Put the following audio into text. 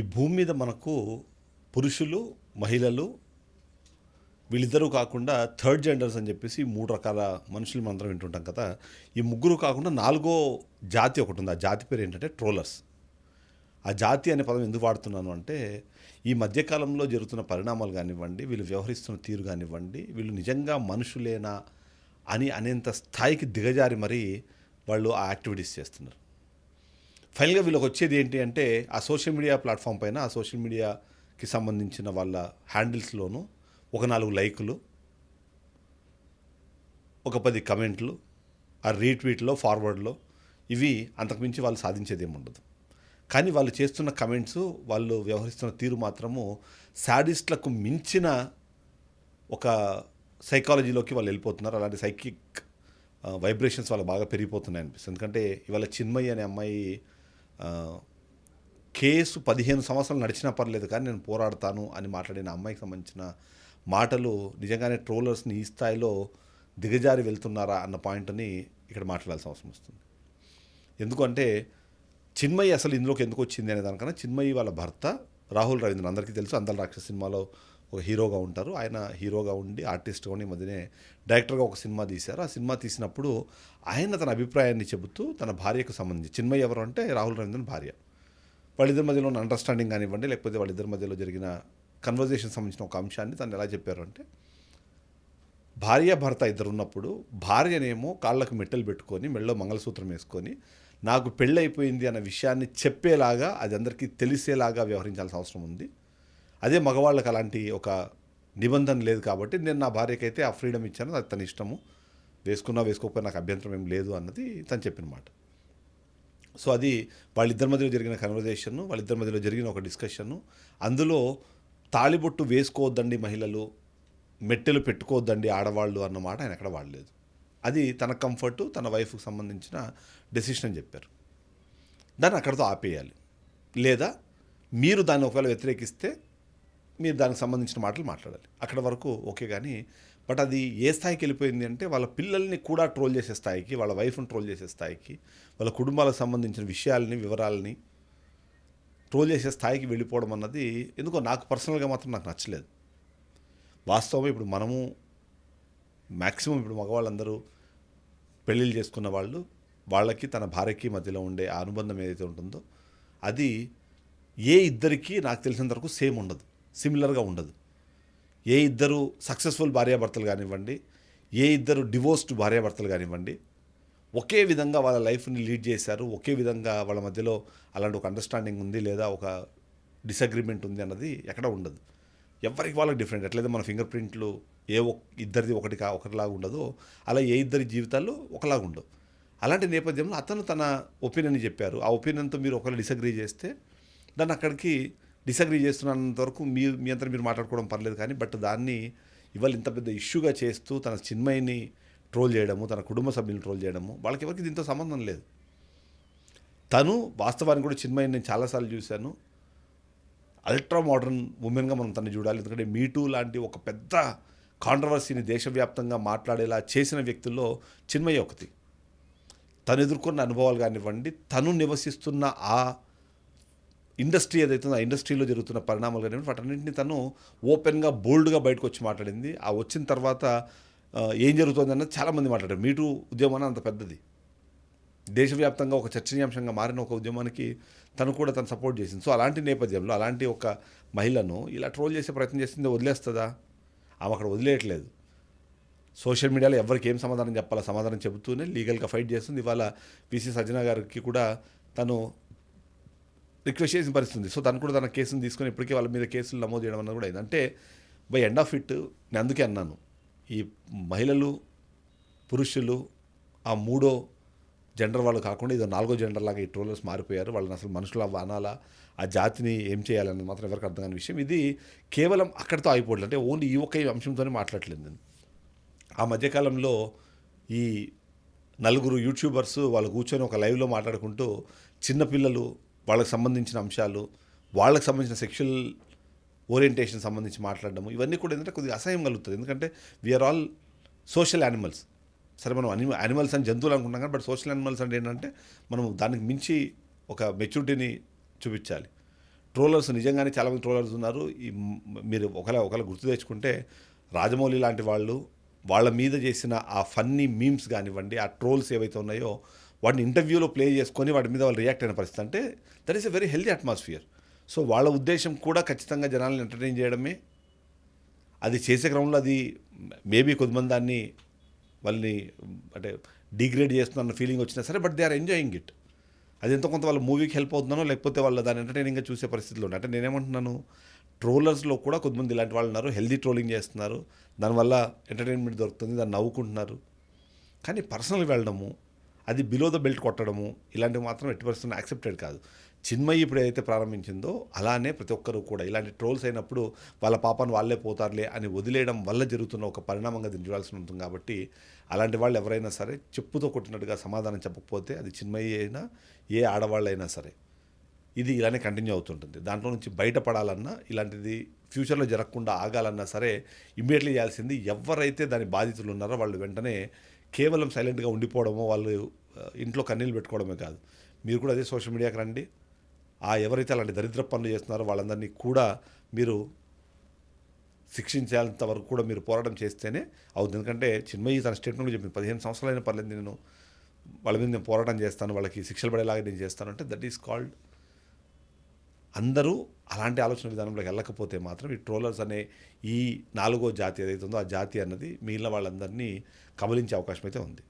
ఈ భూమి మీద మనకు పురుషులు మహిళలు వీళ్ళిద్దరూ కాకుండా థర్డ్ జెండర్స్ అని చెప్పేసి మూడు రకాల మనుషులు మనందరం వింటుంటాం కదా. ఈ ముగ్గురు కాకుండా నాలుగో జాతి ఒకటి ఉంది. ఆ జాతి పేరు ఏంటంటే ట్రోలర్స్. ఆ జాతి అనే పదం ఎందుకు వాడుతున్నాను అంటే ఈ మధ్యకాలంలో జరుగుతున్న పరిణామాలు కానివ్వండి వీళ్ళు వ్యవహరిస్తున్న తీరు కానివ్వండి వీళ్ళు నిజంగా మనుషులేనా అని అనేంత స్థాయికి దిగజారి మరీ వాళ్ళు ఆ యాక్టివిటీస్ చేస్తున్నారు. ఫైనల్గా వీళ్ళకి వచ్చేది ఏంటి అంటే ఆ సోషల్ మీడియా ప్లాట్ఫామ్ పైన ఆ సోషల్ మీడియాకి సంబంధించిన వాళ్ళ హ్యాండిల్స్లోనూ ఒక నాలుగు లైకులు ఒక పది కమెంట్లు ఆ రీట్వీట్లో ఫార్వర్డ్లో ఇవి అంతకుమించి వాళ్ళు సాధించేది ఉండదు. కానీ వాళ్ళు చేస్తున్న కమెంట్స్ వాళ్ళు వ్యవహరిస్తున్న తీరు మాత్రము శాడిస్ట్లకు మించిన ఒక సైకాలజీలోకి వాళ్ళు వెళ్ళిపోతున్నారు. అలాంటి సైకిక్ వైబ్రేషన్స్ వాళ్ళు బాగా పెరిగిపోతున్నాయి అనిపిస్తుంది. ఎందుకంటే ఇవాళ చిన్మయ్య అనే అమ్మాయి కేసు పదిహేను సంవత్సరాలు నడిచినా పర్లేదు కానీ నేను పోరాడతాను అని మాట్లాడిన అమ్మాయికి సంబంధించిన మాటలు నిజంగానే ట్రోలర్స్ని ఈ స్థాయిలో దిగజారి వెళ్తున్నారా అన్న పాయింట్ని ఇక్కడ మాట్లాడాల్సిన అవసరం వస్తుంది. ఎందుకంటే చిన్మయి అసలు ఇందులోకి ఎందుకు వచ్చింది అనే దానికన్నా చిన్మయి వాళ్ళ భర్త రాహుల్ రవీంద్ర అందరికీ తెలుసు అందల రాక్షస్ సినిమాలో ఒక హీరోగా ఉంటారు. ఆయన హీరోగా ఉండి ఆర్టిస్ట్గా ఉండి మధ్యనే డైరెక్టర్గా ఒక సినిమా తీశారు. ఆ సినిమా తీసినప్పుడు ఆయన తన అభిప్రాయాన్ని చెబుతూ తన భార్యకు సంబంధించి చిన్మయ్య ఎవరు అంటే రాహుల్ రవీంద్రన్ భార్య. వాళ్ళిద్దరి మధ్యలో ఉన్న అండర్స్టాండింగ్ కానివ్వండి లేకపోతే వాళ్ళిద్దరి మధ్యలో జరిగిన కన్వర్జేషన్ సంబంధించిన ఒక అంశాన్ని తను ఎలా చెప్పారు అంటే భార్య భర్త ఇద్దరు ఉన్నప్పుడు భార్యనేమో కాళ్ళకు మెట్టెలు పెట్టుకొని మెళ్ళలో మంగళసూత్రం వేసుకొని నాకు పెళ్ళైపోయింది అన్న విషయాన్ని చెప్పేలాగా అది అందరికీ తెలిసేలాగా వ్యవహరించాల్సిన అవసరం ఉంది. అదే మగవాళ్ళకి అలాంటి ఒక నిబంధన లేదు కాబట్టి నేను నా భార్యకైతే ఆ ఫ్రీడమ్ ఇచ్చాను అది తన ఇష్టము. వేసుకున్నా వేసుకోకపోయినా నాకు అభ్యంతరం ఏం లేదు అన్నది తను చెప్పిన మాట సో అది వాళ్ళిద్దరి మధ్యలో జరిగిన కన్వర్జేషన్ వాళ్ళిద్దరి మధ్యలో జరిగిన ఒక డిస్కషను అందులో తాళిబొట్టు వేసుకోవద్దండి మహిళలు మెట్టెలు పెట్టుకోవద్దండి ఆడవాళ్ళు అన్న మాట ఆయన ఎక్కడ వాడలేదు. అది తన కంఫర్టు తన వైఫ్కి సంబంధించిన డెసిషన్ అని చెప్పారు. దాన్ని అక్కడితో ఆపేయాలి. లేదా మీరు దాన్ని ఒకవేళ వ్యతిరేకిస్తే మీరు దానికి సంబంధించిన మాటలు మాట్లాడాలి. అక్కడ వరకు ఓకే కానీ బట్ అది ఏ స్థాయికి వెళ్ళిపోయింది అంటే వాళ్ళ పిల్లల్ని కూడా ట్రోల్ చేసే స్థాయికి వాళ్ళ వైఫ్ని ట్రోల్ చేసే స్థాయికి వాళ్ళ కుటుంబాలకు సంబంధించిన విషయాల్ని వివరాలని ట్రోల్ చేసే స్థాయికి వెళ్ళిపోవడం అన్నది ఎందుకో నాకు పర్సనల్గా మాత్రం నాకు నచ్చలేదు. వాస్తవం ఇప్పుడు మనము మ్యాక్సిమం ఇప్పుడు మగవాళ్ళందరూ పెళ్ళిళ్ళు చేసుకున్న వాళ్ళు వాళ్ళకి తన భార్యకి మధ్యలో ఉండే అనుబంధం ఏదైతే ఉంటుందో అది ఏ ఇద్దరికీ నాకు తెలిసినంత వరకు సేమ్ ఉండదు. సిమిలర్గా ఉండదు. ఏ ఇద్దరు సక్సెస్ఫుల్ భార్యాభర్తలు కానివ్వండి ఏ ఇద్దరు డివోర్స్డ్ భార్యాభర్తలు కానివ్వండి ఒకే విధంగా వాళ్ళ లైఫ్ని లీడ్ చేశారు ఒకే విధంగా వాళ్ళ మధ్యలో అలాంటి ఒక అండర్స్టాండింగ్ ఉంది లేదా ఒక డిసగ్రిమెంట్ ఉంది అన్నది ఎక్కడ ఉండదు. ఎవరికి వాళ్ళకి డిఫరెంట్ ఎట్లయితే మన ఫింగర్ ప్రింట్లు ఏ ఒక్ ఇద్దరిది ఒకటి కా ఒకటిలాగా ఉండదో అలా ఏ ఇద్దరి జీవితాల్లో ఒకలాగా ఉండవు. అలాంటి నేపథ్యంలో అతను తన ఒపీనియన్ చెప్పారు. ఆ ఒపీనియన్తో మీరు ఒకరు డిసగ్రీ చేస్తే దాన్ని అక్కడికి డిసగ్రీ చేస్తున్నంత వరకు మీ మీ అంతా మీరు మాట్లాడుకోవడం పర్లేదు కానీ బట్ దాన్ని ఇవాళ ఇంత పెద్ద ఇష్యూగా చేస్తూ తన చిన్మయిని ట్రోల్ చేయడము తన కుటుంబ సభ్యులను ట్రోల్ చేయడము వాళ్ళకి ఎవరికి దీంతో సంబంధం లేదు. తను వాస్తవానికి కూడా చిన్మయిని నేను చాలాసార్లు చూశాను. అల్ట్రా మోడర్న్ ఉమెన్గా మనం తను చూడాలి. ఎందుకంటే మీటూ లాంటి ఒక పెద్ద కాంట్రవర్సీని దేశవ్యాప్తంగా మాట్లాడేలా చేసిన వ్యక్తుల్లో చిన్మయ్య ఒకటి. తను ఎదుర్కొన్న అనుభవాలు కానివ్వండి తను నివసిస్తున్న ఆ ఇండస్ట్రీ ఏదైతుందో ఆ ఇండస్ట్రీలో జరుగుతున్న పరిణామాలు కానీ వాటన్నింటినీ తను ఓపెన్గా బోల్డ్గా బయటకు వచ్చి మాట్లాడింది. ఆ వచ్చిన తర్వాత ఏం జరుగుతుంది అన్నది చాలామంది మాట్లాడారు. మీటూ ఉద్యమం అంత పెద్దది. దేశవ్యాప్తంగా ఒక చర్చనీయాంశంగా మారిన ఒక ఉద్యమానికి తను కూడా తను సపోర్ట్ చేసింది. సో అలాంటి నేపథ్యంలో అలాంటి ఒక మహిళను ఇలా ట్రోల్ చేసే ప్రయత్నం చేసింది వదిలేస్తుందా? ఆమె అక్కడ వదిలేయట్లేదు. సోషల్ మీడియాలో ఎవరికి ఏం సమాధానం చెప్పాలో సమాధానం చెబుతూనే లీగల్గా ఫైట్ చేస్తుంది. ఇవాళ పీసీ సజ్జన గారికి కూడా తను రిక్వెస్ట్ చేసిన పరిస్థితుంది. సో తను కూడా తన కేసును తీసుకొని ఇప్పటికే వాళ్ళ మీద కేసులు నమోదు చేయడం అన్నది కూడా అయింది. అంటే బై ఎండ్ ఆఫ్ ఇట్ నేను అందుకే అన్నాను. ఈ మహిళలు పురుషులు ఆ మూడో జెండర్ వాళ్ళు కాకుండా ఇదో నాలుగో జెండర్ లాగా ఈ ట్రోలర్స్ మారిపోయారు. వాళ్ళని అసలు మనుషుల అనాలా ఆ జాతిని ఏం చేయాలన్నది మాత్రం ఎవరికి అర్థం కాని విషయం. ఇది కేవలం అక్కడితో ఆగిపోవట్లేదు. అంటే ఓన్లీ ఈ ఒక్క అంశంతోనే మాట్లాడలేదు నేను. ఆ మధ్యకాలంలో ఈ నలుగురు యూట్యూబర్స్ వాళ్ళు కూర్చొని ఒక లైవ్లో మాట్లాడుకుంటూ చిన్నపిల్లలు వాళ్ళకి సంబంధించిన అంశాలు వాళ్ళకి సంబంధించిన సెక్షువల్ ఓరియంటేషన్ సంబంధించి మాట్లాడడం ఇవన్నీ కూడా ఏంటంటే కొద్దిగా అసహ్యం కలుగుతుంది. ఎందుకంటే వీఆర్ ఆల్ సోషల్ యానిమల్స్ సరే మనం అనిమ యానిమల్స్ అని జంతువులు అనుకుంటాం కానీ బట్ సోషల్ యానిమల్స్ అంటే ఏంటంటే మనం దానికి మించి ఒక మెచ్యూరిటీని చూపించాలి. ట్రోలర్స్ నిజంగానే చాలామంది ట్రోలర్స్ ఉన్నారు. ఈ మీరు ఒకలా ఒకలా గుర్తు తెచ్చుకుంటే రాజమౌళి లాంటి వాళ్ళు వాళ్ళ మీద చేసిన ఆ ఫన్నీ మీమ్స్ కానివ్వండి ఆ ట్రోల్స్ ఏవైతే ఉన్నాయో వాడిని ఇంటర్వ్యూలో ప్లే చేసుకొని వాడి మీద వాళ్ళు రియాక్ట్ అయిన పరిస్థితి. అంటే that is a very healthy atmosphere so వాళ్ళ ఉద్దేశం కూడా ఖచ్చితంగా జనాలను ఎంటర్టైన్ చేయడమే. అది చేసే క్రమంలో అది మేబీ కొద్దిమంది దాన్ని వాళ్ళని అంటే డిగ్రేడ్ చేస్తున్న ఫీలింగ్ వచ్చినా సరే but they are enjoying it అది ఎంతో కొంత వాళ్ళ మూవీకి హెల్ప్ అవుతున్నానో లేకపోతే వాళ్ళు దాన్ని ఎంటర్టైనింగ్గా చూసే పరిస్థితిలో ఉన్నాయి అంటే నేనేమంటున్నాను ట్రోలర్స్లో కూడా కొద్దిమంది ఇలాంటి వాళ్ళు ఉన్నారు హెల్దీ ట్రోలింగ్ చేస్తున్నారు. దానివల్ల ఎంటర్టైన్మెంట్ దొరుకుతుంది దాన్ని నవ్వుకుంటున్నారు. కానీ పర్సనల్ వెళ్ళడము అది బిలో ద బెల్ట్ కొట్టడము ఇలాంటివి మాత్రం ఎట్టి పరిస్థితుల్లో యాక్సెప్టెడ్ కాదు. చిన్మయి ఇప్పుడు ఏదైతే ప్రారంభించిందో అలానే ప్రతి ఒక్కరు కూడా ఇలాంటి ట్రోల్స్ అయినప్పుడు వాళ్ళ పాపాన్ని వాళ్ళే పోతారులే అని వదిలేయడం వల్ల జరుగుతున్న ఒక పరిణామంగా దీన్ని చూడాల్సి ఉంటుంది కాబట్టి అలాంటి వాళ్ళు ఎవరైనా సరే చెప్పుతో కొట్టినట్టుగా సమాధానం చెప్పకపోతే అది చిన్మయి అయినా ఏ ఆడవాళ్ళైనా సరే ఇది ఇలానే కంటిన్యూ అవుతుంటుంది. దాంట్లో నుంచి బయటపడాలన్నా ఇలాంటిది ఫ్యూచర్లో జరగకుండా ఆగాలన్నా సరే ఇమ్మీడియట్లీ చేయాల్సింది ఎవరైతే దాని బాధితులు ఉన్నారో వాళ్ళు వెంటనే కేవలం సైలెంట్గా ఉండిపోవడమో వాళ్ళు ఇంట్లో కన్నీళ్ళు పెట్టుకోవడమే కాదు. మీరు కూడా అదే సోషల్ మీడియాకి రండి. ఆ ఎవరైతే అలాంటి దరిద్ర పనులు చేస్తున్నారో వాళ్ళందరినీ కూడా మీరు శిక్షించేంత వరకు కూడా మీరు పోరాటం చేస్తేనే అవుతుంది. ఎందుకంటే చిన్మయి తన స్టేట్మెంట్లో చెప్పింది పదిహేను సంవత్సరాలైన పర్లేదు నేను వాళ్ళ మీద నేను పోరాటం చేస్తాను వాళ్ళకి శిక్షలు పడేలాగా నేను చేస్తాను. అంటే దట్ ఈస్ కాల్డ్ అందరూ అలాంటి ఆలోచన విధానంలోకి వెళ్ళకపోతే మాత్రం ఈ ట్రోలర్స్ అనే ఈ నాలుగో జాతి ఏదైతే ఉందో ఆ జాతి అన్నది మిగిలిన వాళ్ళందరినీ కబలించే అవకాశం అయితే ఉంది.